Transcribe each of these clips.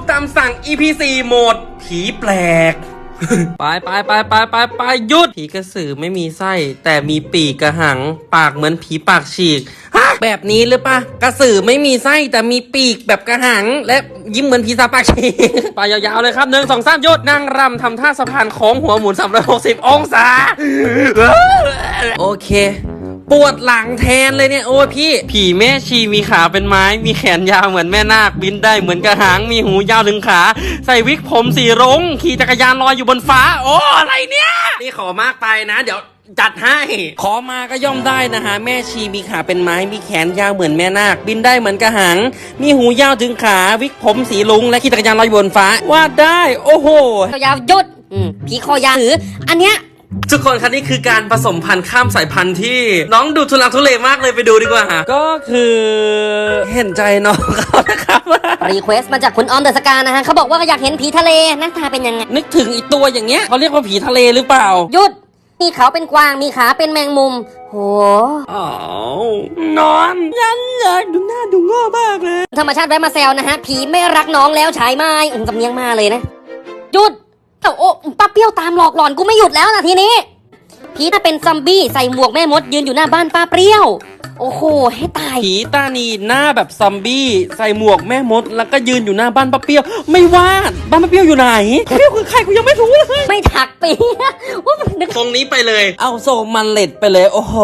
ปตามสั่ง EP 4โหมด ผีแปลก ไปไปไปไปไปไปหยุด ผีกระสือไม่มีไส้ แต่มีปีกกระหัง ปากเหมือนผีปากฉีกฮะแบบนี้หรือปะกระสือไม่มีไส้แต่มีปีกแบบกระหัง และยิ้มเหมือนผีสาปากฉีก ไปยาวๆเลยครับหนึ่งสองสามหยุดนั่งรำทำท่าสะพานโค้งหัวหมุน360 องศา โอเค ปวดหลังแทนเลยเนี่ยโอ้พี่ผีแม่ชีมีขาเป็นไม้ มีแขนยาวเหมือนแม่นาคบินได้เหมือนกระหางมีหูยาวถึงขา ใส่วิกผมสีรุ้งขี่จักรยานลอยอยู่บนฟ้า โอ้อะไรเนี่ยนี่ขอมากไปนะ เดี๋ยวจัดให้ ขอมาก็ย่อมได้นะฮะ แม่ชีมีขาเป็นไม้ มีแขนยาวเหมือนแม่นาค บินได้เหมือนกระหัง มีหูยาวถึงขา วิกผมสีรุ้งและขี่จักรยานลอยอยู่บนฟ้า วาดได้ โอ้โหยาวยุด อืมผีคอยาวถือ อันเนี้ย ทุกคนครับนี่คือการผสมพันธุ์ข้ามสายพันธุ์ที่น้องดูทุลักทุเลมากเลยไปดูดีกว่าฮะก็คือเห็นใจน้องเขานะครับรีเควสมาจากคุณออมเดอะสกานะฮะเขาบอกว่าอยากเห็นผีทะเลหน้าตาเป็นยังไงนึกถึงอีตัวอย่างเงี้ยเขาเรียกว่าผีทะเลหรือเปล่าหยุดมีเขาเป็นกวางมีขาเป็นแมงมุมโหอ๋อนอนยันอยากดูหน้าดูโง่มากเลย ธรรมชาติแวะมาแซวนะฮะ ผีไม่รักน้องแล้วใช้ไม้อืมสำเนียงมาเลยนะหยุดเอ้าโอ้ป้าเป รี้ยวตามหลอกหลอนกูไม่หยุดแล้วนะทีนี้ผีน่าเป็นซอมบี้ใส่หมวกแม่มดยืนอยู่หน้าบ้านป้าเปรี้ยว โอ้โห ให้ตาย ผีตานีหน้าแบบซอมบี้ ใส่หมวกแม่มด แล้วก็ยืนอยู่หน้าบ้านป้าเปี้ยว ไม่วาดบ้านป้าเปี้ยวอยู่ไหนป้าเปี้ยวคือใครกูยังไม่รู้เลย ไม่ถักปีว่ามันนึกตรงนี้ไปเลย เอาโซมันเล็ดไปเลย โอ้โห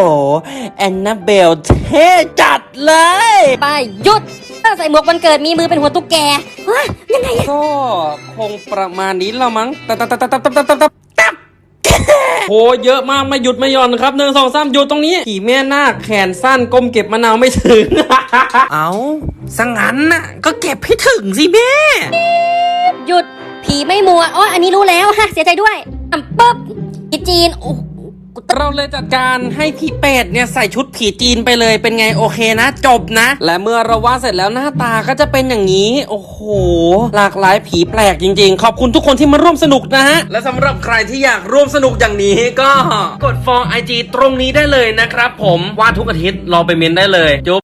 แอนนาเบลเท่จัดเลย ไปหยุดถ้าใส่หมวกวันเกิดมีมือเป็นหัวตุ๊กแกเฮ้ยยังไงอะ ก็คงประมาณนี้ละมั้งตับตับตับตับตับตับตับตับตับโหเยอะมากไม่หยุดไม่หย่อนครับหนึ่งสองสามหยุดตรงนี้ขี่แม่นาคแขนสั้นก้มเก็บมะนาวไม่ถึง เอาสังงั้นน่ะ ก็เก็บให้ถึงสิแม่ หยุดผีไม่มัวอ๋ออันนี้รู้แล้วฮะเสียใจด้วยอะปึ๊บผีจีนโอ้ เราเลยจัดการให้พี่เป็ดเนี่ยใส่ชุดผีจีนไปเลยเป็นไงโอเคนะ จบนะ และเมื่อเราวาดเสร็จแล้วหน้าตาก็จะเป็นอย่างนี้ โอ้โห หลากหลายผีแปลกจริง ๆ ขอบคุณทุกคนที่มาร่วมสนุกนะฮะ และสำหรับใครที่อยากร่วมสนุกอย่างนี้ก็กดฟอลไอจีตรงนี้ได้เลยนะครับผมวาดทุกอาทิตย์รอไปเมนได้เลยจุ๊บ